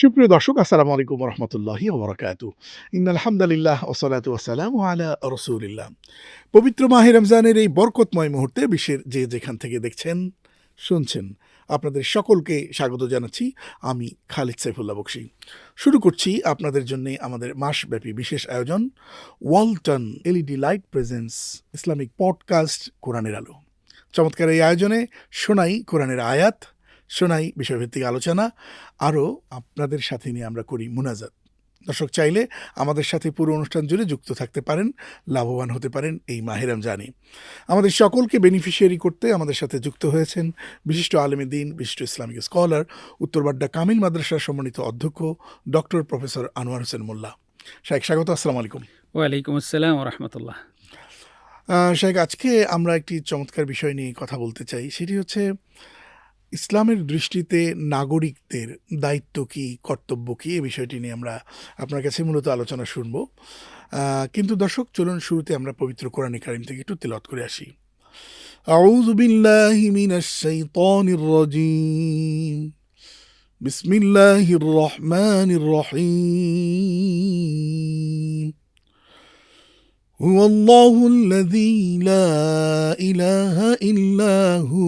সুপ্রিয় দর্শক, আসসালামু আলাইকুম রহমতুল্লাহি ওবরাকাত আলহামদুলিল্লাহ ওসালাতু ওসালাম আলা রসুলিল্লাহ। পবিত্র মাহে রমজানের এই বরকতময় মুহূর্তে বিশ্বের যে যেখান থেকে দেখছেন, শুনছেন, আপনাদের সকলকে স্বাগত জানাচ্ছি আমি খালিদ সাইফুল্লাহ বক্সি। শুরু করছি আপনাদের জন্য আমাদের মাসব্যাপী বিশেষ আয়োজন, Walton LED light Presence Islamic podcast কোরআনের আলো। চমৎকার এই আয়োজনে শোনাই কোরআনের আয়াত শোনাই বিষয়ভিত্তিক আলোচনা। আরও আপনাদের সাথে নিয়ে আমরা করি মুনাজাত। দর্শক চাইলে আমাদের সাথে পুরো অনুষ্ঠান জুড়ে যুক্ত থাকতে পারেন লাভবান হতে পারেন এই মাহেরাম জানি আমাদের সকলকে বেনিফিশিয়ারি করতে আমাদের সাথে যুক্ত হয়েছেন বিশিষ্ট আলমী দিন বিশিষ্ট ইসলামিক স্কলার উত্তরবাড্ডা কামিল মাদ্রাসার সম্মানিত অধ্যক্ষ ডক্টর প্রফেসর আনোয়ার হোসেন মোল্লা। শাহেক স্বাগত আসসালামু আলাইকুম। ওয়ালাইকুম আসসালাম রহমতুল্লাহ। শাহেক আজকে আমরা একটি চমৎকার বিষয় নিয়ে কথা বলতে চাই। সেটি হচ্ছে ইসলামের দৃষ্টিতে নাগরিকদের দায়িত্ব কি কর্তব্য কি এই বিষয়টি নিয়ে আমরা আপনার কাছে মূলত আলোচনা শুনবো আহ, কিন্তু দর্শক চলুন শুরুতে আমরা পবিত্র কোরআন কারিম থেকে একটু তেলত করে আসি أعوذ بالله من الشيطان الرجيم بسم الله الرحمن الرحيم هو الله الذي لا إله إلا هو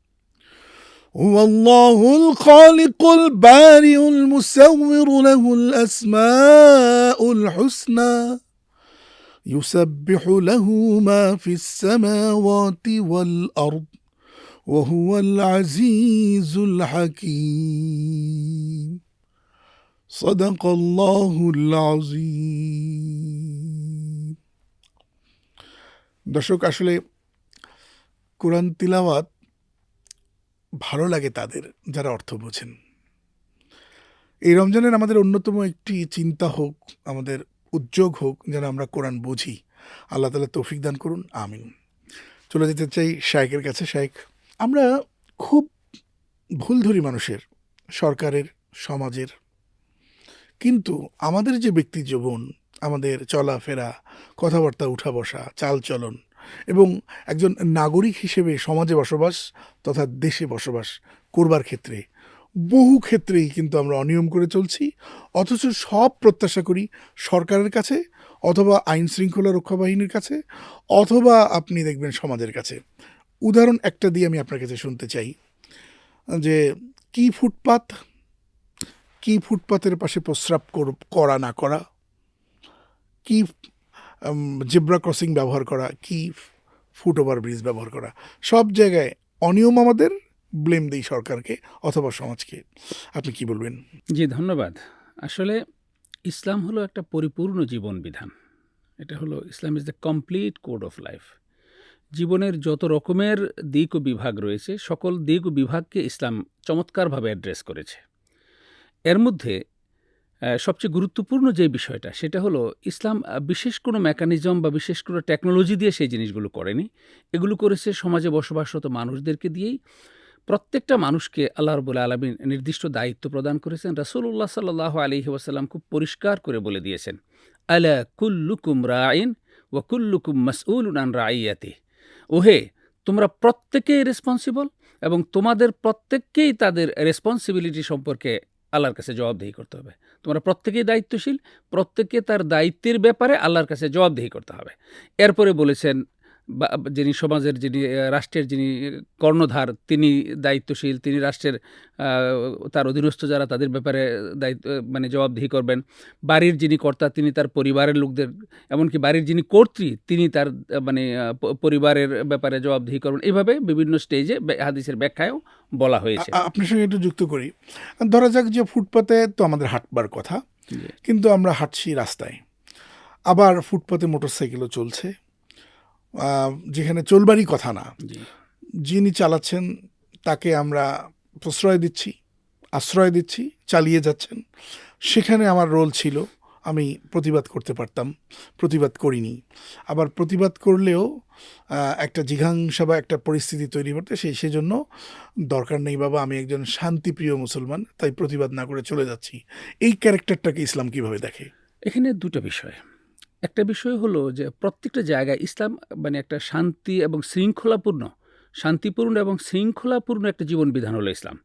هو الله الخالق البارئ المسور له الاسماء الحسنى يسبح له ما في السماوات والارض وهو العزيز الحكيم صدق الله العظيم দর্শক আসলে কোরআন তিলাওয়াত ভালো লাগে তাদের যারা অর্থ বোঝেন। এই রমজানের আমাদের অন্যতম একটি চিন্তা হোক, আমাদের উদ্যোগ হোক, যেন আমরা কোরআন বুঝি। আল্লাহ তালা তৌফিক দান করুন, আমিন। চলে যেতে চাই শায়েকের কাছে। শায়েক, আমরা খুব ভুল ধরি মানুষের, সরকারের, সমাজের, কিন্তু আমাদের যে ব্যক্তি জীবন, আমাদের চলাফেরা, কথাবার্তা, উঠা বসা, চালচলন এবং একজন নাগরিক হিসেবে সমাজে বসবাস তথা দেশে বসবাস করবার ক্ষেত্রে বহু ক্ষেত্রেই কিন্তু আমরা অনিয়ম করে চলছি, অথচ সব প্রত্যাশা করি সরকারের কাছে অথবা আইন শৃঙ্খলা রক্ষা বাহিনীর কাছে অথবা আপনি দেখবেন সমাজের কাছে। উদাহরণ একটা দিয়ে আমি আপনার কাছে শুনতে চাই, যে কি ফুটপাত, কি ফুটপাতের পাশে প্রস্রাব কর- না করা, কি জেব্রা ক্রসিং ব্যবহার করা, কি ফুট ওভার ব্রিজ ব্যবহার করা, সব জায়গায় অনিয়ম আমাদের, ব্লেম দেই সরকারকে অথবা সমাজকে। আপনি কি বলবেন? জি, ধন্যবাদ। আসলে ইসলাম হলো একটা পরিপূর্ণ জীবন বিধান। এটা হলো, Islam is the complete code of life জীবনের যত রকমের দিক ও বিভাগ রয়েছে, সকল দিক ও বিভাগকে ইসলাম চমৎকারভাবে অ্যাড্রেস করেছে। এর মধ্যে সবচেয়ে গুরুত্বপূর্ণ যে বিষয়টা, সেটা হলো ইসলাম বিশেষ কোনো মেকানিজম বা বিশেষ কোনো টেকনোলজি দিয়ে সেই জিনিসগুলো করেনি। এগুলো করেছে সমাজে বসবাসরত মানুষদেরকে দিয়েই। প্রত্যেকটা মানুষকে আল্লাহ রবুল আলমিন নির্দিষ্ট দায়িত্ব প্রদান করেছেন। রাসূলুল্লাহ সাল্লাহ আলহি ওয়াসাল্লাম খুব পরিষ্কার করে বলে দিয়েছেন, আলা কুল্লুকুম রাইন ওয়া কুল্লুকুম মাসউল আন রাইয়াতি ওহে, তোমরা প্রত্যেকেই রেসপন্সিবল এবং তোমাদের প্রত্যেককেই তাদের রেসপন্সিবিলিটি সম্পর্কে আল্লাহর কাছে জবাবদেহি করতে হবে। তোমরা প্রত্যেকেই দায়িত্বশীল, প্রত্যেকে তার দায়িত্বের ব্যাপারে আল্লাহর কাছে জবাবদেহি করতে হবে। এরপরে বলেছেন যিনি সমাজের যিনি রাষ্ট্রের যিনি কর্ণধার তিনি দায়িত্বশীল তিনি রাষ্ট্রের তার অধীনস্থ যারা তাদের ব্যাপারে দায়িত্ব মানে জবাবদিহি করবেন। বাড়ির যিনি কর্তা তিনি তার পরিবারের লোকদের এমনকি বাড়ির যিনি কর্ত্রী তিনি তার মানে পরিবারের ব্যাপারে জবাবদিহি করবেন। এইভাবে বিভিন্ন স্টেজে হাদিসের ব্যাখ্যায়ও বলা হয়েছে। আপনার সঙ্গে একটু যুক্ত করি। ধরা যাক যে ফুটপাতে তো আমাদের হাঁটবার কথা কিন্তু আমরা হাঁটছি রাস্তায়। আবার ফুটপাতে মোটরসাইকেলও চলছে। যেখানে চলবারই কথা না। যিনি চালাচ্ছেন তাকে আমরা প্রশ্রয় দিচ্ছি আশ্রয় দিচ্ছি চালিয়ে যাচ্ছেন। সেখানে আমার রোল ছিল আমি প্রতিবাদ করতে পারতাম প্রতিবাদ করিনি। আবার প্রতিবাদ করলেও একটা জিঘাংসা বা একটা পরিস্থিতি তৈরি করতে সেই সেজন্য দরকার নেই বাবা আমি একজন শান্তিপ্রিয় মুসলমান তাই প্রতিবাদ না করে চলে যাচ্ছি। এই ক্যারেক্টারটাকে ইসলাম কীভাবে দেখে? এখানে দুটো বিষয়। একটা বিষয় হলো যে প্রত্যেকটা জায়গায় ইসলাম মানে একটা শান্তি এবং শৃঙ্খলাপূর্ণ, শান্তিপূর্ণ এবং শৃঙ্খলাপূর্ণ একটা জীবন বিধান হলো ইসলাম।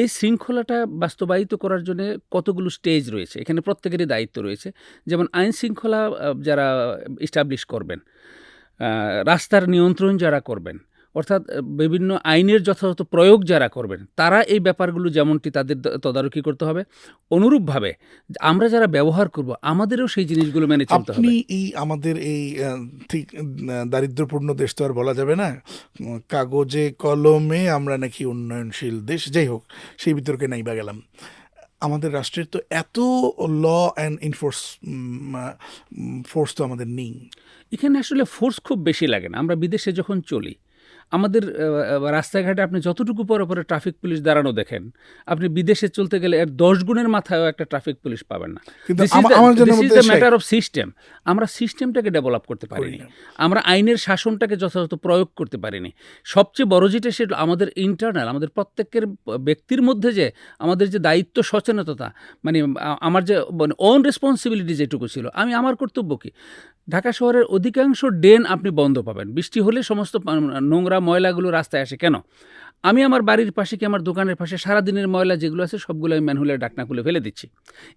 এই শৃঙ্খলাটা বাস্তবায়িত করার জন্য কতগুলো স্টেজ রয়েছে, এখানে প্রত্যেকেরই দায়িত্ব রয়েছে। যেমন আইন শৃঙ্খলা যারা ইস্টাবলিশ করবেন রাস্তার নিয়ন্ত্রণ যারা করবেন অর্থাৎ বিভিন্ন আইনের যথাযথ প্রয়োগ যারা করবেন তারা এই ব্যাপারগুলো যেমনটি তাদের তদারকি করতে হবে। অনুরূপভাবে আমরা যারা ব্যবহার করব আমাদেরও সেই জিনিসগুলো মেনে চলতে আপনি হবে এই আমাদের এই ঠিক আহ, দারিদ্র্যপূর্ণ দেশ তো আর বলা যাবে না। কাগজে কলমে আমরা নাকি উন্নয়নশীল দেশ যাই হোক সেই বিতর্কে নাই বা গেলাম। আমাদের রাষ্ট্রের তো এত ল অ্যান্ড ইনফোর্স ফোর্স তো আমাদের নেই। এখানে আসলে ফোর্স খুব বেশি লাগে না। আমরা বিদেশে যখন চলি আমাদের রাস্তাঘাটে আপনি যতটুকু পরে পরে ট্রাফিক পুলিশ দাঁড়ানো দেখেন আপনি বিদেশে চলতে গেলে এর দশ গুণের মাথায়ও একটা ট্রাফিক পুলিশ পাবেন না। সে- ম্যাটার অফ সিস্টেম আমরা সিস্টেমটাকে ডেভেলপ করতে পারিনি। না। আমরা আইনের শাসনটাকে যথাযথ প্রয়োগ করতে পারিনি। সবচেয়ে বড় যেটা সেটা আমাদের ইন্টারনাল আমাদের প্রত্যেকের ব্যক্তির মধ্যে যে আমাদের যে দায়িত্ব সচেতনতা মানে আমার যে মানে অন রেসপন্সিবিলিটি যেটুকু ছিল আমি আমার কর্তব্য কি? ঢাকা শহরের অধিকাংশ ড্রেন আপনি বন্ধ পাবেন। বৃষ্টি হলে সমস্ত নোংরা ময়লাগুলো রাস্তায় আসে। কেন? আমি আমার বাড়ির পাশে কি আমার দোকানের পাশে সারাদিনের ময়লা যেগুলো আছে সবগুলো আমি ম্যানহুলের ডাকনা খুলে ফেলে দিচ্ছি।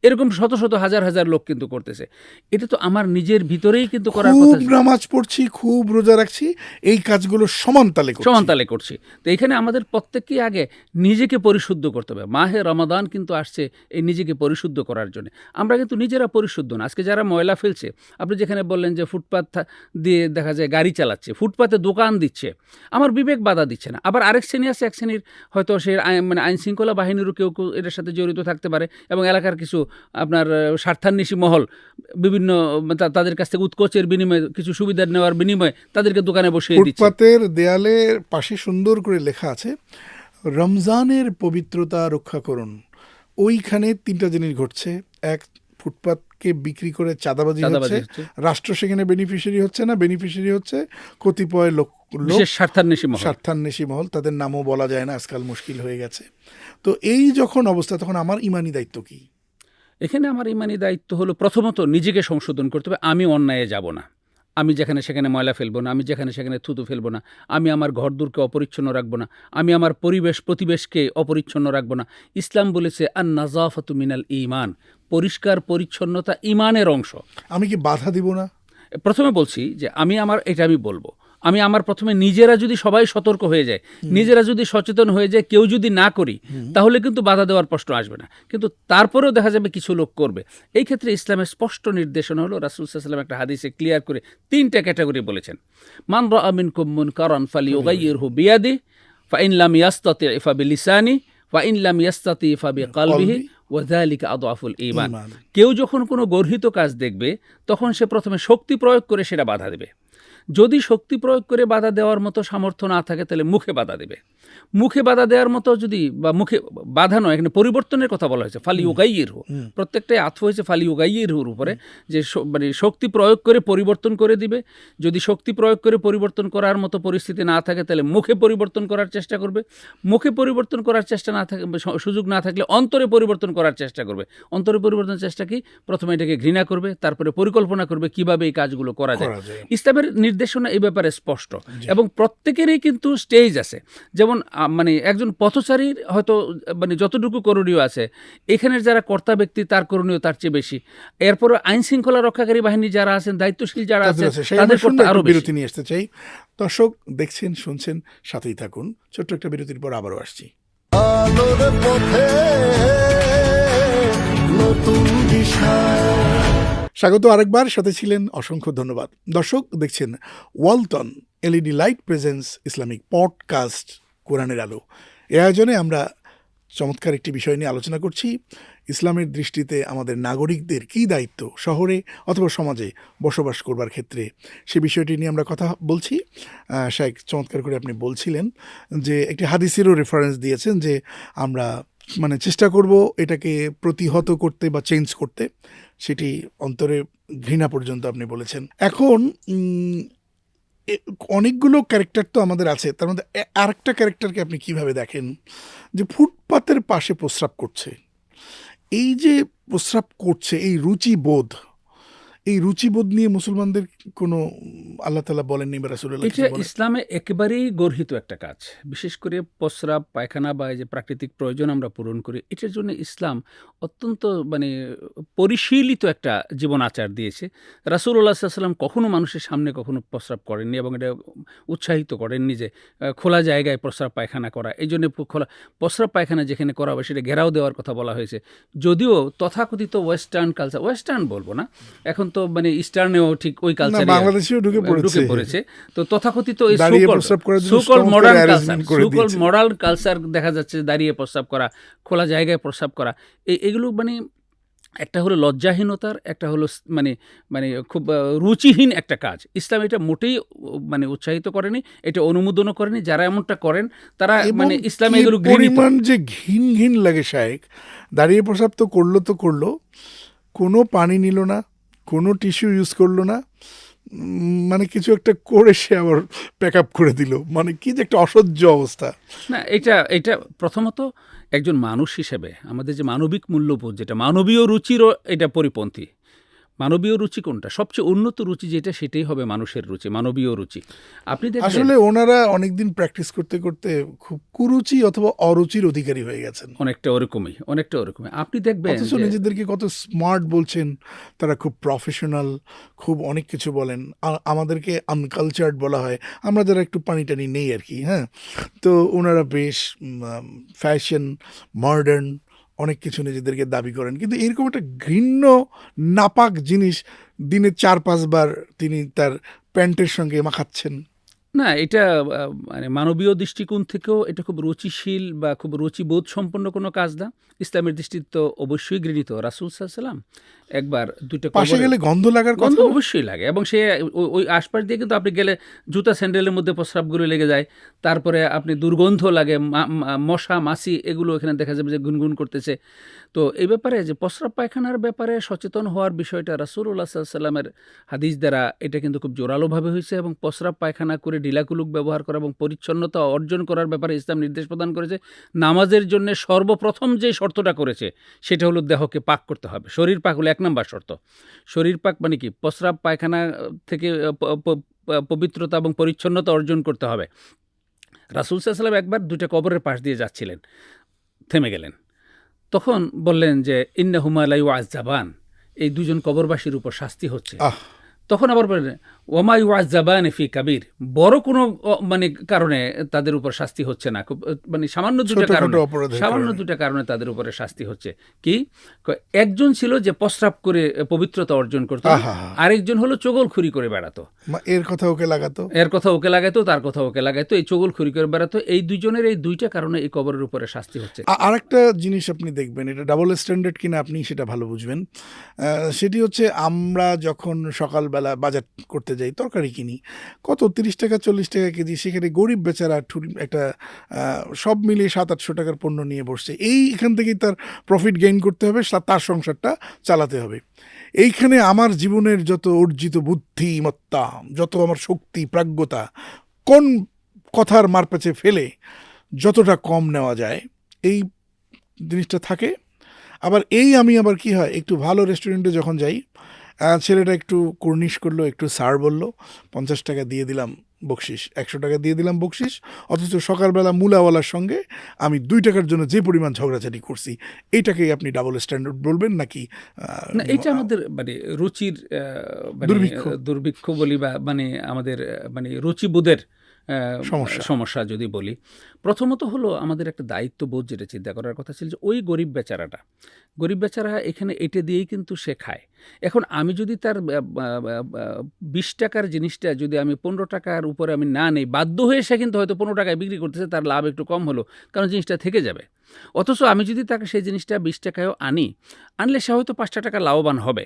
এরকম শত শত হাজার হাজার লোক কিন্তু করতেছে। এটা তো আমার নিজের ভিতরেই কিন্তু করার খুব কথা নামাজ পড়ছি খুব রোজা রাখছি এই কাজগুলো সমান তালে করছি। সমান তালে করছি। তো এখানে আমাদের প্রত্যেককেই আগে নিজেকে পরিশুদ্ধ করতে হবে। মাহে রমাদান কিন্তু আসছে এই নিজেকে পরিশুদ্ধ করার জন্য। আমরা কিন্তু নিজেরা পরিশুদ্ধ না। আজকে যারা ময়লা ফেলছে আপনি যেখানে বললেন যে ফুটপাথ দিয়ে দেখা যায় গাড়ি চালাচ্ছে ফুটপাতে দোকান দিচ্ছে আমার বিবেক বাধা দিচ্ছে না। আবার আরেক শ্রেণি আছে এক শ্রেণির হয়তো সে মানে আইন শৃঙ্খলা বাহিনীরও কেউ কেউ এটার সাথে জড়িত থাকতে পারে এবং এলাকার কিছু আপনার স্বার্থান্বেষী মহল বিভিন্ন তাদের কাছ থেকে উৎকোচের বিনিময়ে কিছু সুবিধা নেওয়ার বিনিময়ে তাদেরকে দোকানে বসিয়ে দিচ্ছে। ফুটপাতের দেয়ালের পাশে সুন্দর করে লেখা আছে রমজানের পবিত্রতা রক্ষা করুন। ওইখানে তিনটা জিনিস ঘটছে। এক ফুটপাতকে বিক্রি করে চাঁদাবাজি হচ্ছে। রাষ্ট্র সেখানে বেনিফিশিয়ারি হচ্ছে না বেনিফিশিয়ারি হচ্ছে। কতিপয় লোক স্বার্থান্বেষী মহল। মহল তাদের নামও বলা যায় না আজকাল মুশকিল হয়ে গেছে। তো এই যখন অবস্থা তখন আমার ইমানি দায়িত্ব কি? এখানে আমার ইমানি দায়িত্ব হলো প্রথমত নিজেকে সংশোধন করতে হবে আমি অন্যায়ে যাব না। আমি যেখানে সেখানে ময়লা ফেলব না আমি যেখানে সেখানে থুতু ফেলব না আমি আমার ঘর দূরকে অপরিচ্ছন্ন রাখব না আমি আমার পরিবেশ প্রতিবেশকে অপরিচ্ছন্ন রাখব না। ইসলাম বলেছে আর নাজাফাতু মিনাল ইমান পরিষ্কার পরিচ্ছন্নতা ইমানের অংশ। আমি কি বাধা দিব না? প্রথমে বলছি যে আমি আমার এটা আমি বলব আমি আমার প্রথমে নিজেরা যদি সবাই সতর্ক হয়ে যায় নিজেরা যদি সচেতন হয়ে যায় কেউ যদি না করি তাহলে কিন্তু বাধা দেওয়ার প্রশ্ন আসবে না। কিন্তু তারপরেও দেখা যাবে কিছু লোক করবে। এই ক্ষেত্রে ইসলামের স্পষ্ট নির্দেশনা হলো রাসুল সাল্লাম একটা হাদিসে ক্লিয়ার করে তিনটা ক্যাটাগরি বলেছেন। মান রা আমিন কুম্মুন কারণ ফালি ওগাইয়ের হু বিয়াদি ফাইন লাম ইয়াস্তাতি ইফা বিলিসানি ফাইন লাম ইয়াস্তাতি ইফা বিকালবিহি ওয়াযালিকা আদআফুল ঈমান। কেউ যখন কোনো গর্হিত কাজ দেখবে তখন সে প্রথমে শক্তি প্রয়োগ করে সেটা বাধা দেবে। যদি শক্তি প্রয়োগ করে বাধা দেওয়ার মতো সামর্থ্য না থাকে তাহলে মুখে বাধা দেবে। মুখে বাধা দেওয়ার মতো যদি বা মুখে বাধা নয় এখানে পরিবর্তনের কথা বলা হয়েছে ফালি উগাইয়ের হু। প্রত্যেকটাই আত্ম হয়েছে ফালি উগাইয়ের হুর উপরে। যে মানে শক্তি প্রয়োগ করে পরিবর্তন করে দিবে যদি শক্তি প্রয়োগ করে পরিবর্তন করার মতো পরিস্থিতি না থাকে তাহলে মুখে পরিবর্তন করার চেষ্টা করবে। মুখে পরিবর্তন করার চেষ্টা না থাকে সুযোগ না থাকলে অন্তরে পরিবর্তন করার চেষ্টা করবে। অন্তরে পরিবর্তনের চেষ্টা কি? প্রথমে এটাকে ঘৃণা করবে তারপরে পরিকল্পনা করবে কীভাবে এই কাজগুলো করা যায়। করা যায়। ইসলামের নির্দেশনা এই ব্যাপারে স্পষ্ট। এবং প্রত্যেকেরই কিন্তু স্টেজ আছে। যেমন মানে একজন পথচারীর হয়তো মানে যতটুকু করণীয় আছে এখানের যারা কর্তা ব্যক্তি তার করণীয় তার চেয়ে বেশি। এরপরে আইন শৃঙ্খলা রক্ষাকারী বাহিনী যারা আছেন দায়িত্বশীল যারা আছেন আছে। তাদের করতে আরও বিরতি নিয়ে আসতে চাই। দর্শক দেখছেন শুনছেন সাথেই থাকুন। ছোট্ট একটা বিরতির পর আবারও আসছি। আলোর পথে নতুন দিশা। স্বাগত আরেকবার, সাথে ছিলেন অসংখ্য ধন্যবাদ। দর্শক, দেখছেন Walton LED light Presence Islamic podcast কোরআনের আলো। এ আয়োজনে আমরা চমৎকার একটি বিষয় নিয়ে আলোচনা করছি। ইসলামের দৃষ্টিতে আমাদের নাগরিকদের কী দায়িত্ব শহরে অথবা সমাজে বসবাস করবার ক্ষেত্রে? সে বিষয়টি নিয়ে আমরা কথা বলছি। শাইখ, চমৎকার করে আপনি বলছিলেন যে একটি হাদিসেরও রেফারেন্স দিয়েছেন যে আমরা মানে চেষ্টা করব এটাকে প্রতিহত করতে বা চেঞ্জ করতে। সেটি অন্তরে ঘৃণা পর্যন্ত আপনি বলেছেন। এখন অনেকগুলো ক্যারেক্টার তো আমাদের আছে, তার মধ্যে আরেকটা ক্যারেক্টারকে আপনি কীভাবে দেখেন? যে ফুটপাতের পাশে প্রস্রাব করছে। এই যে প্রস্রাব করছে, এই রুচিবোধ এই রুচিবোধ নিয়ে মুসলমানদের কোনো আল্লাহ তালা বলেননি বা রাসুল্লাহ এটা ইসলামে একেবারেই গর্হিত একটা কাজ। বিশেষ করে প্রস্রাব পায়খানা বা এই যে প্রাকৃতিক প্রয়োজন আমরা পূরণ করি এটার জন্য ইসলাম অত্যন্ত মানে পরিশীলিত একটা জীবন আচার দিয়েছে। রাসুল্লাহ সাল্লাম কখনো মানুষের সামনে কখনো প্রস্রাব করেননি এবং এটা উৎসাহিত করেননি যে খোলা জায়গায় প্রস্রাব পায়খানা করা। এই জন্য খোলা প্রস্রাব পায়খানা যেখানে করা হবে সেটা ঘেরাও দেওয়ার কথা বলা হয়েছে। যদিও তথাকথিত ওয়েস্টার্ন কালচার ওয়েস্টার্ন বলব না। এখন তো মানে ইস্টার্নেও ঠিক ওই কালচার বাংলাদেশেও ঢুকে পড়েছে ঢুকে পড়েছে। তো তথাকথিত এই so called modern culture so called modern culture দেখা যাচ্ছে দাঁড়িয়ে প্রস্রাব করা খোলা জায়গায় প্রস্রাব করা। এই এগুলো মানে একটা হলো লজ্জাহীনতার একটা হলো মানে মানে খুব রুচিহীন একটা কাজ। ইসলাম এটা মোটেই মানে উৎসাহিত করেনি এটা অনুমোদনও করেনি। যারা এমনটা করেন তারা মানে ইসলামে এগুলো পরিমাণ যে ঘিন ঘিন লাগে শায়েক দাঁড়িয়ে প্রসাব তো করল তো করল কোনো পানি নিল না কোনো টিস্যু ইউজ করল না। মানে কিছু একটা করে সে আবার প্যাক আপ করে দিল। মানে কি যে একটা অসহ্য অবস্থা। না, এটা এটা প্রথমত একজন মানুষ হিসেবে আমাদের যে মানবিক মূল্যবোধ, যেটা মানবীয় রুচিরও এটা পরিপন্থী। মানবীয় রুচি কোনটা? সবচেয়ে উন্নত রুচি যেটা সেটাই হবে মানুষের রুচি মানবীয় রুচি। আপনি আসলে ওনারা অনেকদিন প্র্যাকটিস করতে করতে খুব কুরুচি অথবা অরুচির অধিকারী হয়ে গেছেন। অনেকটা ওরকমই অনেকটা ওরকমই। আপনি দেখবেন অথচ নিজেদেরকে কত স্মার্ট বলছেন তারা খুব প্রফেশনাল খুব অনেক কিছু বলেন। আমাদেরকে আনকালচার্ড বলা হয়। আমরা যারা একটু পানি টানি নেই আর কি হ্যাঁ? তো ওনারা বেশ ফ্যাশন মডার্ন অনেক কিছু নিজেদেরকে দাবি করেন। কিন্তু এরকম একটা ঘৃণ্য, নাপাক জিনিস দিনে চার পাঁচবার তিনি তার প্যান্টের সঙ্গে মাখাচ্ছেন। না এটা মানে মানবীয় দৃষ্টিকোণ থেকেও এটা খুব রুচিশীল বা খুব রুচিবোধ সম্পন্ন কোনো কাজ না। ইসলামের দৃষ্টিতে তো অবশ্যই গৃহীত রাসুল সাল্লাম একবার দুইটা পাশে গেলে গন্ধ লাগার গন্ধ অবশ্যই লাগে এবং সে ওই- আশপাশ দিয়ে কিন্তু আপনি গেলে জুতা স্যান্ডেলের মধ্যে প্রস্রাবগুলো লেগে যায়। তারপরে আপনি দুর্গন্ধ লাগে মশা মাছি এগুলো এখানে দেখা যাবে যে গুনগুন করতেছে। তো এই ব্যাপারে যে প্রস্রাব পায়খানার ব্যাপারে সচেতন হওয়ার বিষয়টা রাসুল্লাহ সাল্লামের হাদিস দ্বারা এটা কিন্তু খুব জোরালোভাবে হয়েছে এবং প্রস্রাব পায়খানা করে ঢিলাকুলুক ব্যবহার করা এবং পরিচ্ছন্নতা অর্জন করার ব্যাপারে ইসলাম নির্দেশ প্রদান করেছে। নামাজের জন্য সর্বপ্রথম যে শর্তটা করেছে, সেটা হলো দেহকে পাক করতে হবে। শরীর পাক হলো এক নম্বর শর্ত। শরীর পাক মানে কি? প্রস্রাব, পায়খানা থেকে পবিত্রতা এবং পরিচ্ছন্নতা অর্জন করতে হবে। রাসুল সাল্লাম একবার দুইটা কবরের পাশ দিয়ে যাচ্ছিলেন। থেমে গেলেন। তখন বললেন যে ইন্না হুমালাই ওয়াজাবান এই দুজন কবরবাসীর উপর শাস্তি হচ্ছে। তখন আবার বললেন ওমাই ওয়াজাবান ফি কাবির। বড় কোনো মানে কারণে তাদের উপর শাস্তি হচ্ছে না। মানে সামান্য দুটো কারণে সামান্য। দুটো কারণে তাদের উপরে শাস্তি হচ্ছে। কি? একজন ছিল যে প্রস্রাব করে পবিত্রতা অর্জন করতো। আরেকজন হলো চগলখুরি করে বেড়াতো। এর কথা ওকে লাগাতো? এর কথা ওকে লাগাইতো তার কথা ওকে লাগাইতো এই চগলখুরি করে বেড়াতো এই দুজনের এই দুইটা কারণে এই কবরের উপরে শাস্তি হচ্ছে। আ- আরেকটা জিনিস আপনি দেখবেন এটা ডাবল স্ট্যান্ডার্ড কিনা আপনি সেটা ভালো বুঝবেন। সেটি হচ্ছে আমরা যখন সকালবেলা বাজার করতে যাই, তরকারি কিনি। কত? তিরিশ টাকা, চল্লিশ টাকা কেজি, সেখানে গরিব বেচারা একটা সব মিলিয়ে সাত, আটশো টাকার পণ্য নিয়ে বসছে। এই, এখান থেকেই তার প্রফিট গেইন করতে হবে তার সংসারটা চালাতে হবে। এইখানে আমার জীবনের যত অর্জিত বুদ্ধিমত্তা যত আমার শক্তি, প্রাজ্ঞতা, কোন কথার মারপেছে ফেলে যতটা কম নেওয়া যায়, এই জিনিসটা থাকে। আবার এই আমি আবার কি হয়, একটু ভালো রেস্টুরেন্টে যখন যাই ছেলেটা একটু কুর্নিশ করল একটু সার বলল পঞ্চাশ টাকা দিয়ে দিলাম বকশিস একশো টাকা দিয়ে দিলাম বকশিস অথচ সকালবেলা মূলাওয়ালার সঙ্গে আমি দুই টাকার জন্য যে পরিমাণ ঝগড়াঝাটি করছি এইটাকেই আপনি ডাবল স্ট্যান্ডার্ড বলবেন নাকি না এটা আমাদের মানে রুচির মানে, দুর্ভিক্ষ। দুর্ভিক্ষ বলি বা মানে আমাদের মানে রুচিবোধের সমস্যা। সমস্যা যদি বলি প্রথমত হলো আমাদের একটা দায়িত্ববোধ যেটা চিন্তা করার কথা ছিল যে ওই গরিব বেচারাটা গরিব বেচারা এখানে এটা দিয়েই কিন্তু সে খায়। এখন আমি যদি তার বিশ টাকার জিনিসটা যদি আমি পনেরো টাকার উপরে আমি না নেই, বাধ্য হয়ে সে কিন্তু হয়তো পনেরো টাকায় বিক্রি করতেছে, তার লাভ একটু কম হলো, কারণ জিনিসটা থেকে যাবে। অথচ আমি যদি তাকে সেই জিনিসটা বিশ টাকায়ও আনি, আনলে সে হয়তো পাঁচটা টাকা লাভবান হবে।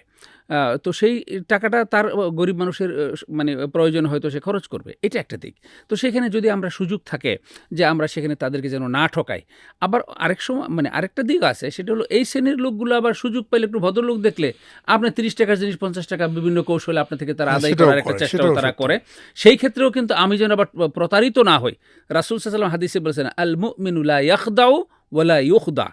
তো সেই টাকাটা তার গরিব মানুষের মানে প্রয়োজন হয়তো সে খরচ করবে। এটা একটা দিক। তো সেখানে যদি আমরা সুযোগ থাকে যে আমরা সেখানে তাদেরকে যেন না ঠকাই। আবার আরেক সময় মানে আরেকটা দিক আছে, সেটা হলো এই শ্রেণির লোকগুলো আবার সুযোগ পাইলে একটু ভদ্রলোক দেখলে আপনি তিরিশ টাকার জিনিস পঞ্চাশ টাকা বিভিন্ন কৌশলে আপনার থেকে তারা হ্যাঁ, আদায় করার একটা চেষ্টাও তারা করে। সেই ক্ষেত্রেও কিন্তু আমি যেন আবার প্রতারিত না হই রাসুল সাল্লাম হাদিসে বলেছেন আল মুমিনুল্লাহ ইয়াখদাউ ওয়ালা ইউখদা।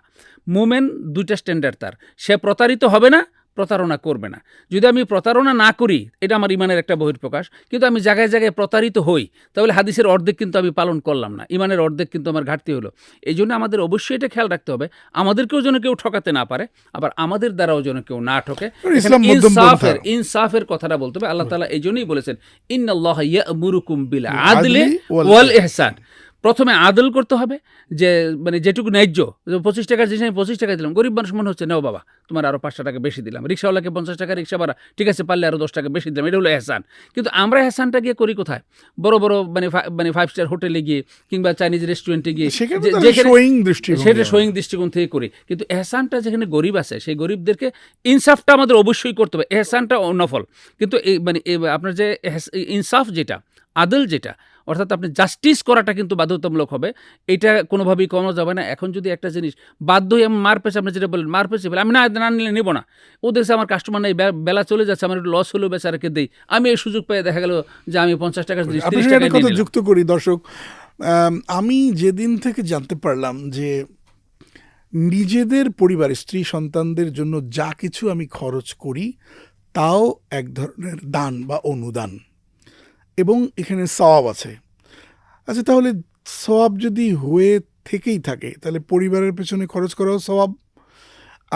মুমেন দুইটা স্ট্যান্ডার্ড তার। সে প্রতারিত হবে না প্রতারণা করবে না। যদি আমি প্রতারণা না করি এটা আমার ইমানের একটা বহির্প্রকাশ কিন্তু আমি জায়গায় জায়গায় প্রতারিত হই তাহলে হাদিসের অর্ধেক কিন্তু আমি পালন করলাম না। ইমানের অর্ধেক কিন্তু আমার ঘাটতি হলো। এই জন্য আমাদের অবশ্যই এটা খেয়াল রাখতে হবে আমাদেরকেও যেন কেউ ঠকাতে না পারে আবার আমাদের দ্বারাও যেন কেউ না ঠকে। ইনসাফের ইনসাফের কথাটা বলতে হবে। আল্লাহ তালা এই জন্যই বলেছেন ইন্নাল্লাহ ইয়ামুরুকুম বিল আদলে ওয়াল ওয়াল ইহসান। প্রথমে আদল করতে হবে যে মানে যেটুকু ন্যায্য যে পঁচিশ টাকার জিনিস আমি পঁচিশ টাকা দিলাম গরিব মানুষ মনে হচ্ছে নেও বাবা তোমার আরও পাঁচশো টাকা বেশি দিলাম রিক্সাওয়ালাকে পঞ্চাশ টাকা রিক্সা ভাড়া ঠিক আছে পারলে আরও দশ টাকা বেশি দিলাম। এটা হলো এহসান। কিন্তু আমরা এহসানটা গিয়ে করি কোথায়? বড় বড় মানে মানে ফাইভ স্টার হোটেলে গিয়ে কিংবা চাইনিজ রেস্টুরেন্টে গিয়ে সেটা সোয়িং দৃষ্টিকোণ থেকে করি। কিন্তু এহসানটা যেখানে গরিব আছে সেই গরিবদেরকে ইনসাফটা আমাদের অবশ্যই করতে হবে। এহসানটা নফল কিন্তু এই মানে আপনার যে ইনসাফ যেটা আদল যেটা অর্থাৎ আপনি জাস্টিস করাটা কিন্তু বাধ্যতামূলক হবে। এটা কোনোভাবেই কমানো যাবে না। এখন যদি একটা জিনিস বাধ্য হয়ে আমি মার পেছে আপনি যেটা বলেন মার পেছে বলে আমি না না নিলে নেব না। ও দেখছে আমার কাস্টমার নেই বেলা চলে যাচ্ছে আমার একটু লস হলেও বেচারাকে দেই। আমি এই সুযোগ পেয়ে দেখা গেল যে আমি পঞ্চাশ কথা যুক্ত করি দর্শক? আমি যেদিন থেকে জানতে পারলাম যে নিজেদের পরিবার স্ত্রী সন্তানদের জন্য যা কিছু আমি খরচ করি তাও এক ধরনের দান বা অনুদান। এবং এখানে সওয়াব আছে। আচ্ছা তাহলে সওয়াব যদি হয়ে থেকেই থাকে, তাহলে পরিবারের পেছনে খরচ করাও সওয়াব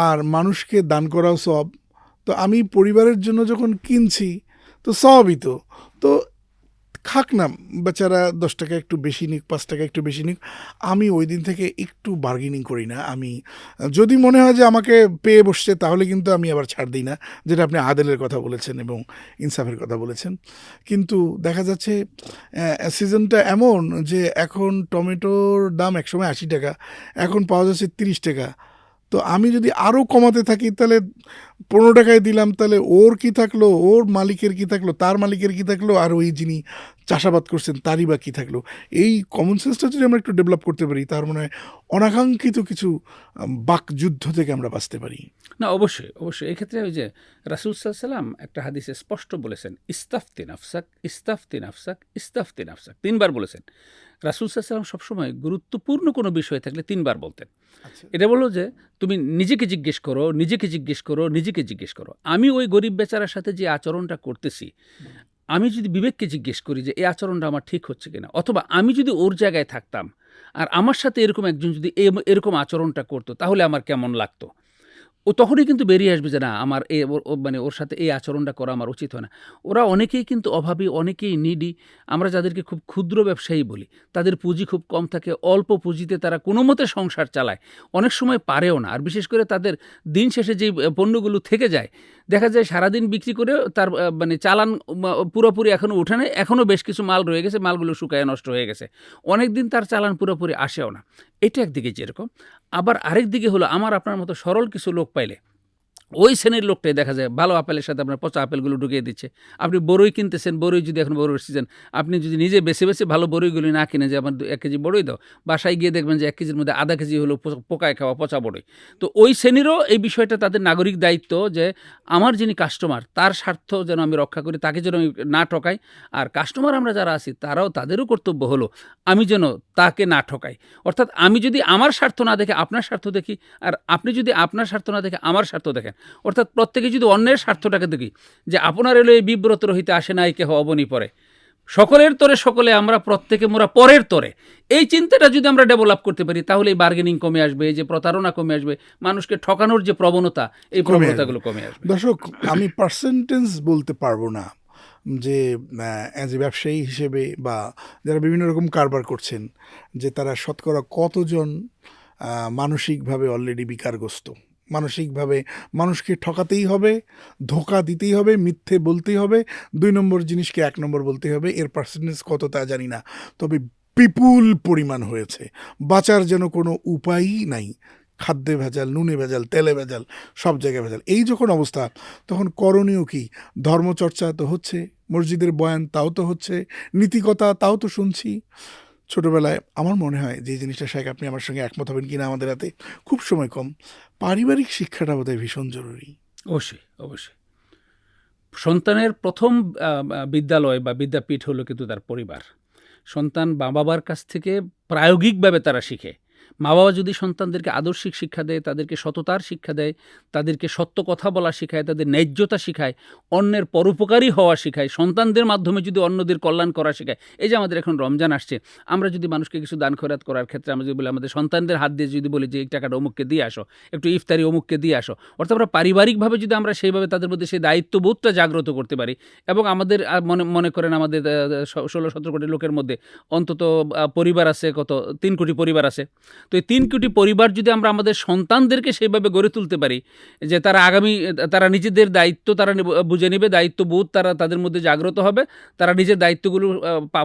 আর মানুষকে দান করাও সওয়াব। তো আমি পরিবারের জন্য যখন কিনছি, তো সওয়াবই তো। তো খাক না, বেচারা দশ টাকা একটু বেশি নিক, পাঁচ টাকা একটু বেশি নিক, আমি ওই দিন থেকে একটু বার্গেনিং করি না। আমি, যদি মনে হয় যে আমাকে পেয়ে বসছে, তাহলে কিন্তু আমি আবার ছাড় দিই না, যেটা আপনি আদেলের কথা বলেছেন এবং ইনসাফের কথা বলেছেন। কিন্তু দেখা যাচ্ছে সিজনটা এমন যে এখন টমেটোর দাম একসময় আশি টাকা, এখন পাওয়া যাচ্ছে তিরিশ টাকা। তো আমি যদি আরও কমাতে থাকি, তাহলে পনেরো টাকায় দিলাম, তাহলে ওর কি থাকল? ওর মালিকের কি থাকল? তার মালিকের কি থাকল? আর ওই যিনি চাষাবাদ করছেন, তারই বা কী থাকল? এই কমন সেন্সটা যদি আমরা একটু ডেভেলপ করতে পারি, তার মানে অনাকাঙ্ক্ষিত কিছু বাকযুদ্ধ থেকে আমরা বাঁচতে পারি। না, অবশ্যই অবশ্যই। এক্ষেত্রে ওই যে রাসুল সাল্লাম একটা হাদিসে স্পষ্ট বলেছেন, ইস্তাফতি নাফসাক ইস্তাফতি নাফসাক ইস্তাফতি নাফসাক। তিনবার বলেছেন। রাসুল সাল্লাম সবসময় গুরুত্বপূর্ণ কোনো বিষয় থাকলে তিনবার বলতেন। এটা বলল যে, তুমি নিজেকে জিজ্ঞেস করো, নিজেকে জিজ্ঞেস করো, নিজেকে জিজ্ঞেস করো। আমি ওই গরিব বেচারার সাথে যে আচরণটা করতেছি, আমি যদি বিবেককে জিজ্ঞেস করি যে এই আচরণটা আমার ঠিক হচ্ছে কিনা? অথবা আমি যদি ওর জায়গায় থাকতাম, আর আমার সাথে এরকম একজন যদি এরকম আচরণটা করতো, তাহলে আমার কেমন লাগতো? ও তখনই কিন্তু বেরিয়ে আসবে যে না, আমার এ মানে ওর সাথে এই আচরণটা করা আমার উচিত হয় না। ওরা অনেকেই কিন্তু অভাবী, অনেকেই নিডি আমরা যাদেরকে খুব ক্ষুদ্র ব্যবসায়ী বলি, তাদের পুঁজি খুব কম থাকে, অল্প পুঁজিতে তারা কোনো মতে সংসার চালায়। অনেক সময় পারেও না। আর বিশেষ করে তাদের দিন শেষে যে পণ্যগুলো থেকে যায় দেখা যায় সারাদিন বিক্রি করে তার মানে চালান পুরোপুরি এখনও উঠে নেই এখনও বেশ কিছু মাল রয়ে গেছে, মালগুলো শুকায় নষ্ট হয়ে গেছে। অনেক দিন তার চালান পুরোপুরি আসেও না। এটা একদিকে যেরকম, আবার আরেক দিকে হলো, আমার আপনার মতো সরল কিছু লোক পাইলে ওই শ্রেণির লোকটাই দেখা যায়, ভালো আপেলের সাথে আপনার পচা আপেলগুলো ঢুকিয়ে দিচ্ছে। আপনি বড়ই কিনতেছেন, বড়ই যদি এখন বড়ই সিজন আপনি যদি নিজে বেছে বেছে ভালো বড়ইগুলি না কিনে যে আমার এক কেজি বড়ই দাও, বাসায় গিয়ে দেখবেন যে এক কেজির মধ্যে আধা কেজি হলো পোকায় খাওয়া পচা বড়ই। তো ওই শ্রেণীরও এই বিষয়টা তাদের নাগরিক দায়িত্ব যে আমার যিনি কাস্টমার তার স্বার্থ যেন আমি রক্ষা করি, তাকে যেন আমি না ঠকাই। আর কাস্টমার আমরা যারা আছি, তারাও তাদেরও কর্তব্য হলো আমি যেন তাকে না ঠকাই। অর্থাৎ আমি যদি আমার স্বার্থ না দেখে, আপনার স্বার্থ দেখি, আর আপনি যদি আপনার স্বার্থ না দেখে, আমার স্বার্থ দেখেন অর্থাৎ প্রত্যেকে যদি অন্যের স্বার্থটাকে দেখি যে আপনার এলো এই বিব্রত রহিতে আসে নাই কেহ অবনি পরে। সকলের তরে সকলে আমরা প্রত্যেকে মোরা পরের তরে। এই চিন্তাটা যদি আমরা ডেভেলপ করতে পারি তাহলে এই বার্গেনিং কমে আসবে এই যে প্রতারণা কমে আসবে মানুষকে ঠকানোর যে প্রবণতা এই প্রবণতাগুলো কমে আসবে। দর্শক আমি পার্সেন্টেজ বলতে পারব না যে অ্যাজ এ ব্যবসায়ী হিসেবে বা যারা বিভিন্ন রকম কারবার করছেন যে তারা শতকরা কতজন মানসিকভাবে অলরেডি বিকারগ্রস্ত। মানসিকভাবে মানুষকে ঠকাতেই হবে, ধোকা দিতেই হবে, মিথ্যে বলতেই হবে, দুই নম্বর জিনিসকে এক নম্বর বলতেই হবে, এর পার্সেন্টেজ কত তা জানি না। তবে বিপুল পরিমাণ হয়েছে। বাঁচার যেন কোনো উপায়ই নাই। খাদ্যে ভেজাল, নুনে ভেজাল, তেলে ভেজাল, সব জায়গায় ভেজাল। এই যখন অবস্থা, তখন করণীয় কি? ধর্মচর্চা তো হচ্ছে, মসজিদের বয়ান তাও তো হচ্ছে, নীতিকথা তাও তো শুনছি। ছোটবেলায় আমার মনে হয় যে জিনিসটা শেখ, আপনি আমার সঙ্গে একমত হবেন কিনা আমাদের হাতে খুব সময় কম। পারিবারিক শিক্ষাটা বোধহয় ভীষণ জরুরি। অবশ্যই অবশ্যই। সন্তানের প্রথম বিদ্যালয় বা বিদ্যাপীঠ হলো কিন্তু তার পরিবার। সন্তান মা বাবার কাছ থেকে প্রায়োগিকভাবে তারা শিখে। মা বাবা যদি সন্তানদেরকে আদর্শিক শিক্ষা দেয়, তাদেরকে সততার শিক্ষা দেয়, তাদেরকে সত্য কথা বলা শেখায়, তাদের ন্যায্যতা শেখায়, অন্যের পরোপকারী হওয়া শেখায়, সন্তানদের মাধ্যমে যদি অন্যদের কল্যাণ করা শেখায়, এই যে আমাদের এখন রমজান আসছে, আমরা যদি মানুষকে কিছু দান খয়রাত করার ক্ষেত্রে আমরা যদি বলি, আমাদের সন্তানদের হাত দিয়ে যদি বলি যে, এই টাকাটা অমুককে দিয়ে আসো, একটু ইফতারি অমুককে দিয়ে আসো। অর্থাৎ আমরা পারিবারিকভাবে যদি আমরা সেইভাবে তাদের মধ্যে সেই দায়িত্ববোধটা জাগ্রত করতে পারি এবং আমাদের মনে মনে করেন আমাদের ষোলো সতেরো কোটি লোকের মধ্যে অন্তত পরিবার আছে কত? তিন কোটি পরিবার আছে। তো এই তিন কোটি পরিবার যদি আমরা আমাদের সন্তানদেরকে সেইভাবে গড়ে তুলতে পারি যে তারা আগামী তারা নিজেদের দায়িত্ব তারা বুঝে নেবে দায়িত্ববোধ তারা তাদের মধ্যে জাগ্রত হবে তারা নিজের দায়িত্বগুলো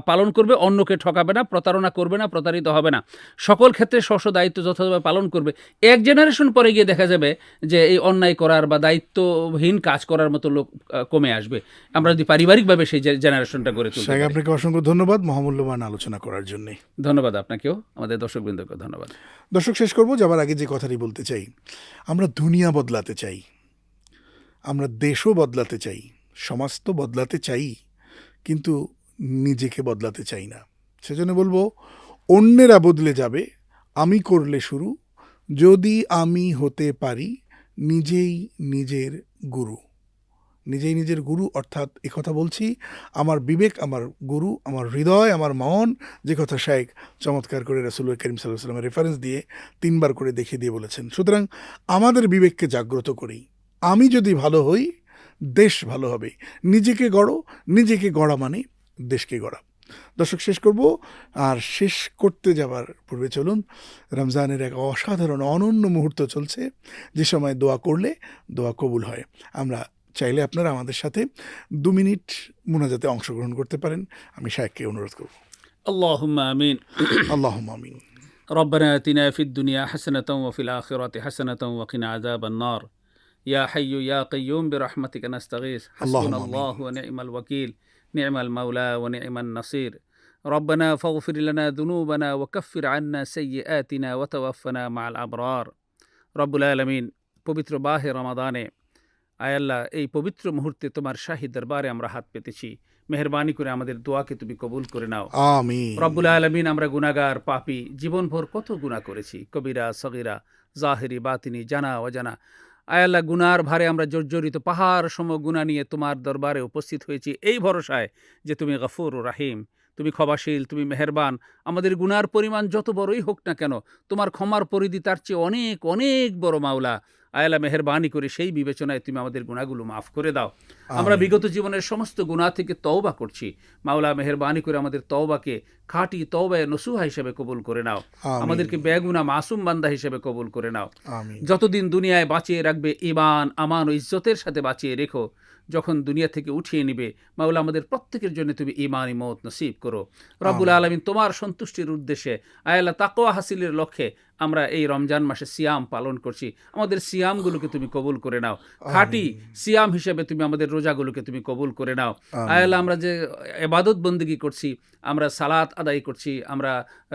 পালন করবে অন্যকে ঠকাবে না প্রতারণা করবে না প্রতারিত হবে না। সকল ক্ষেত্রে স্ব দায়িত্ব যথাযথভাবে পালন করবে। এক জেনারেশন পরে গিয়ে দেখা যাবে যে এই অন্যায় করার বা দায়িত্বহীন কাজ করার মতো লোক কমে আসবে। আমরা যদি পারিবারিকভাবে সেই জেনারেশনটা গড়ে পারি। আপনাকে অসংখ্য ধন্যবাদ। মহামূল্যবান আলোচনা করার জন্যে। ধন্যবাদ আপনাকেও। আমাদের দর্শকবৃন্দকে ধন্যবাদ। দর্শক, শেষ করব। যাবার আগে যে কথাটি বলতে চাই, আমরা দুনিয়া বদলাতে চাই, আমরা দেশও বদলাতে চাই, সমাজ তো বদলাতে চাই, কিন্তু নিজেকে বদলাতে চাই না। সেজন্য বলব, অন্যেরা বদলে যাবে, আমি করলে শুরু, যদি আমি হতে পারি, নিজেই নিজের গুরু। নিজেই নিজের গুরু, অর্থাৎ কথা বলছি, আমার বিবেক, আমার গুরু, আমার হৃদয়, আমার মন, যে কথা শাইক চমৎকার করে রাসুল করিম সাল্লাহ সাল্লামের রেফারেন্স দিয়ে তিনবার করে দেখিয়ে দিয়ে বলেছেন। সুতরাং আমাদের বিবেককে জাগ্রত করি। আমি যদি ভালো হই, দেশ ভালো হবে। নিজেকে গড়ো, নিজেকে গড়া মানে দেশকে গড়া। দর্শক, শেষ করব। আর শেষ করতে যাবার পূর্বে চলুন, রমজানের এক অসাধারণ, অনন্য মুহূর্ত চলছে। যে সময় দোয়া করলে দোয়া কবুল হয়। আমরা চাইলে আপনারা আমাদের সাথে দু মিনিট মোনাজাতে অংশগ্রহণ করতে পারেন আমি শায়েককে অনুরোধ করব اللهم آمين আল্লাহ আমিন ربنا آتنا في الدنيا حسنة وفي الآخرة حسنة وقنا عذاب النار يا حي يا قيوم برحمتك نستغيث اللهم حسبنا آمين. الله ونعم الوكيل نعم المولى ونعم النصير ربنا فاغفر لنا ذنوبنا وكفر عنا سيئاتنا وتوفنا مع الأبرار رب العالمين পবিত্র বাহে রমাদানে আয়াল্লাহ এই পবিত্র মুহূর্তে তোমার শাহী দরবারে আমরা হাত পেতেছি। মেহরবানি করে আমাদের দোয়াকে তুমি কবুল করে নাও। রব্বুল আলমিন আমরা গুনাগার পাপি জীবনভর কত গুণা করেছি। কবিরা সগিরা জাহেরি বাতিনি জানা অজানা। আয়াল্লাহ গুনার ভারে আমরা জর্জরিত পাহাড় সম গুণা নিয়ে তোমার দরবারে উপস্থিত হয়েছি। এই ভরসায় যে তুমি গফুর রাহিম তুমি ক্ষমাশীল তুমি মেহেরবান। আমাদের গুনার পরিমাণ যত বড়ই হোক না কেন তোমার ক্ষমার পরিধি তার চেয়ে অনেক অনেক বড় মাওলা। আয়ালা মেহরবানি করে সেই বিবেচনায় তুমি আমাদের গুণাগুলো মাফ করে দাও। আমরা বিগত জীবনের সমস্ত গুণা থেকে তওবা করছি। মাওলা মেহরবানি করে আমাদের তওবাকে খাঁটি তওবায় নসুহা হিসেবে কবুল করে নাও। আমাদেরকে বেগুনা মাসুম বান্দা হিসেবে কবুল করে নাও। যতদিন দুনিয়ায় বাঁচিয়ে রাখবে ইমান আমান ও ইজ্জতের সাথে বাঁচিয়ে রেখো যখন দুনিয়া থেকে উঠিয়ে নিবে মাওলা আমাদের প্রত্যেকের জন্য তুমি ইমান ইমত নসিব করো। রব্বুল আলমিন তোমার সন্তুষ্টির উদ্দেশ্যে আয়াল্লাহ তাকোয়া হাসিলের লক্ষ্যে আমরা এই রমজান মাসে সিয়াম পালন করছি। আমাদের সিয়ামগুলোকে তুমি কবুল করে নাও। খাঁটি সিয়াম হিসেবে তুমি আমাদের রোজাগুলোকে তুমি কবুল করে নাও। আয়াল্লাহ আমরা যে এবাদত বন্দিগি করছি আমরা সালাত আদায় করছি আমরা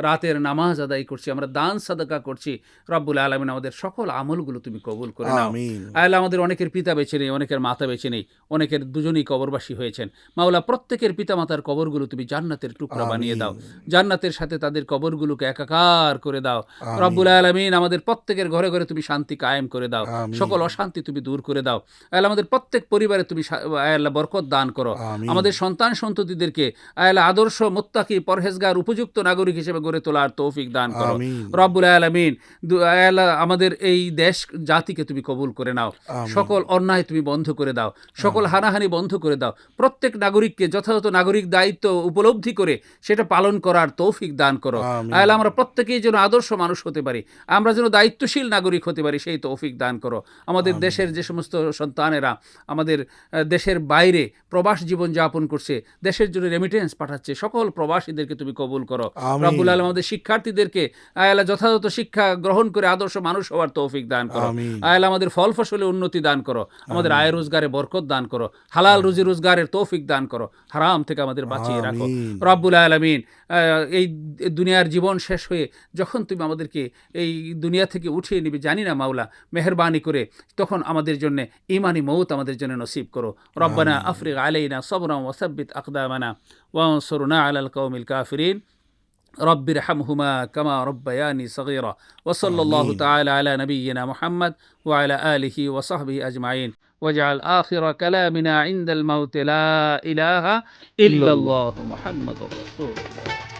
রাতের নামাজ আদায় করছি আমরা দান সাদাকা করছি রব্বুল আলমিন আমাদের সকল আমলগুলো তুমি কবুল করে নাও। আয়াল্লাহ আমাদের অনেকের পিতা বেছে নেই অনেকের মাতা বেছে নেই অনেকের দুজনেই কবরবাসী হয়েছেন। মাওলা প্রত্যেকের পিতা মাতার কবরগুলো তুমি জান্নাতের টুকরা বানিয়ে দাও। জান্নাতের সাথে তাদের কবরগুলোকে একাকার করে দাও। রব্বুল আলমিন আমাদের প্রত্যেকের ঘরে ঘরে তুমি শান্তি কায়েম করে দাও। সকল অশান্তি তুমি দূর করে দাও। আয়াল্লাহ আমাদের প্রত্যেক পরিবারে তুমি আয়াল্লাহ বরকত দান করো। আমাদের সন্তান সন্ততিদেরকে আয়াল্লাহ আদর্শ মোত্তাকি পরহেজগার উপযুক্ত নাগরিক হিসেবে গড়ে তোলার তৌফিক দান করো। রব্বুল আলমিন আয়াল্লাহ আমাদের এই দেশ জাতিকে তুমি কবুল করে নাও। সকল অন্যায় তুমি বন্ধ করে দাও। সকল হানাহানি বন্ধ করে দাও। প্রত্যেক নাগরিককে যথাযথ নাগরিক দায়িত্ব উপলব্ধি করে সেটা পালন করার তৌফিক দান করো। আমিন। আয়াল্লাহ আমরা প্রত্যেকেই যেন আদর্শ মানুষ হতে পারি। আমরা যেন দায়িত্বশীল নাগরিক হতে পারি সেই তৌফিক দান করো। আমাদের দেশের যে সমস্ত সন্তানেরা আমাদের দেশের বাইরে প্রবাস জীবন যাপন করছে দেশের জন্য রেমিটেন্স পাঠাচ্ছে সকল প্রবাসীদেরকে তুমি কবুল করো। রব্বুল আলম আমাদের শিক্ষার্থীদেরকে আয়ালা যথাযথ শিক্ষা গ্রহণ করে আদর্শ মানুষ হওয়ার তৌফিক দান করো। আয়ালা আমাদের ফল ফসলে উন্নতি দান করো। আমাদের আয় রোজগারে বরকত দান করো। হালাল রুজি রোজগারের তৌফিক দান করো। হারাম থেকে আমাদের বাঁচিয়ে রাখো। রব্বুল আলমিন এই দুনিয়ার জীবন শেষ হয়ে যখন তুমি আমাদেরকে এই দুনিয়া থেকে উঠিয়ে নিবে জানি না মাওলা মেহরবানি করে তখন আমাদের জন্য ইমানি মৌত আমাদের জন্য নসিব করো রব্বানা আফরিক আলাইনা সবরা ওয়াসাব্বিত আকদামানা ওয়ানসুরনা আলাল কওমিল কাফিরিন رب ارحمهما كما ربياني صغيرا وصلى الله تعالى على نبينا محمد وعلى آله وصحبه أجمعين واجعل آخر كلامنا عند الموت لا إله إلا الله محمد رسول الله